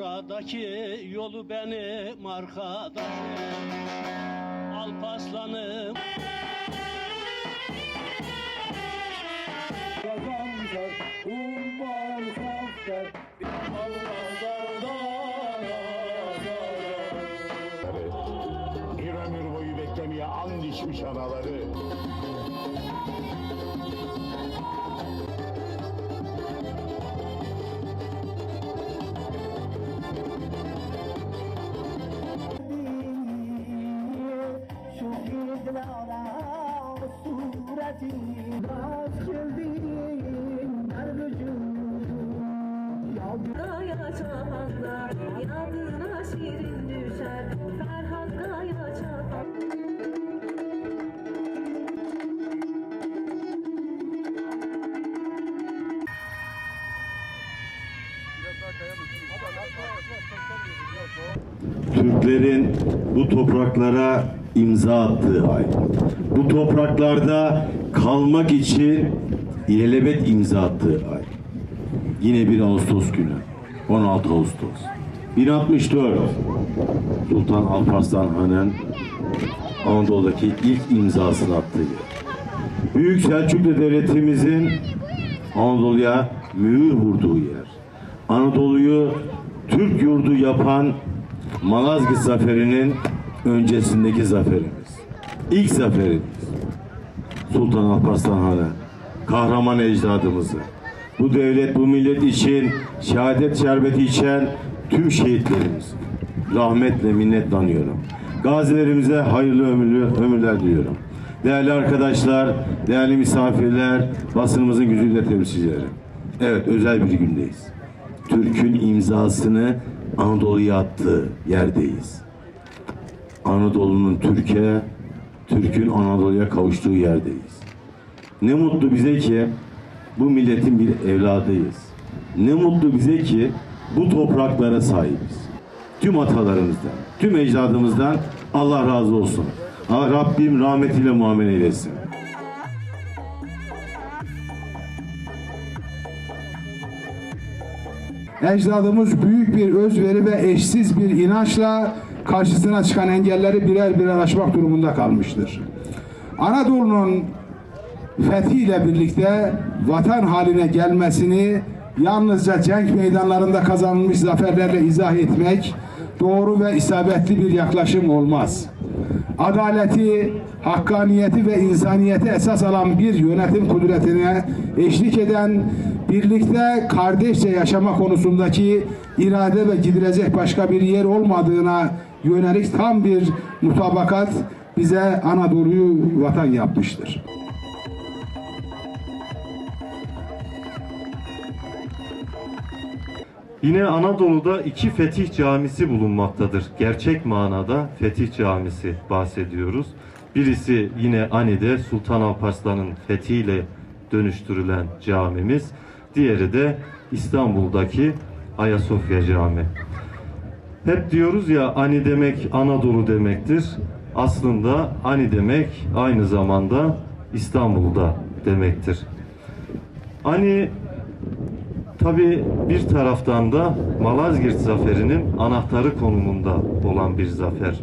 buradaki yolu benim arkadaşım Alpaslanım Kazanacak umman safter Bir ömür boyu beklemeye and içmiş anaları. hasretin Bas geldiğin her vücuduma Yaldır'a yaşamazlar Yadına şirin düşer Ferhat'la yaşamazlar Türklerin bu topraklara imza attığı ay. Bu topraklarda kalmak için ilelebet imza attığı ay. Yine bir Ağustos günü. 16 Ağustos. 1064. Sultan Alparslan Han'ın Anadolu'daki ilk imzasını attığı. Büyük Selçuklu Devletimizin Anadolu'ya mühür vurduğu yer. Anadolu'yu Türk yurdu yapan Malazgirt Zaferi'nin öncesindeki zaferimiz. İlk zaferimiz. Sultan Alparslan Han'ı, kahraman ecdadımızı, bu devlet, bu millet için şehadet şerbeti içen tüm şehitlerimiz rahmetle minnetle anıyorum. Gazilerimize hayırlı ömürlü ömürler diliyorum. Değerli arkadaşlar, değerli misafirler, basınımızın güzide temsilcileri. Evet, özel bir gündeyiz. Türk'ün imzasını Anadolu'ya attığı yerdeyiz. Anadolu'nun Türkiye, Türk'ün Anadolu'ya kavuştuğu yerdeyiz. Ne mutlu bize ki bu milletin bir evladıyız. Ne mutlu bize ki bu topraklara sahibiz. Tüm atalarımızdan, tüm ecdadımızdan Allah razı olsun. Ha, Rabbim rahmetiyle muamele eylesin. Ecdadımız büyük bir özveri ve eşsiz bir inançla karşısına çıkan engelleri birer birer aşmak durumunda kalmıştır. Anadolu'nun fethiyle birlikte vatan haline gelmesini yalnızca cenk meydanlarında kazanılmış zaferlerle izah etmek doğru ve isabetli bir yaklaşım olmaz. Adaleti, hakkaniyeti ve insaniyeti esas alan bir yönetim kudretine eşlik eden, birlikte kardeşçe yaşama konusundaki irade ve gidilecek başka bir yer olmadığına yönelik tam bir mutabakat bize Anadolu'yu vatan yapmıştır. Yine Anadolu'da iki fetih camisi bulunmaktadır. Gerçek manada fetih camisi bahsediyoruz. Birisi yine Ani'de Sultan Alparslan'ın fethiyle dönüştürülen camimiz. Diğeri de İstanbul'daki Ayasofya Camii. Hep diyoruz ya Ani demek Anadolu demektir. Aslında Ani demek aynı zamanda İstanbul'da demektir. Ani Tabi bir taraftan da Malazgirt zaferinin anahtarı konumunda olan bir zafer.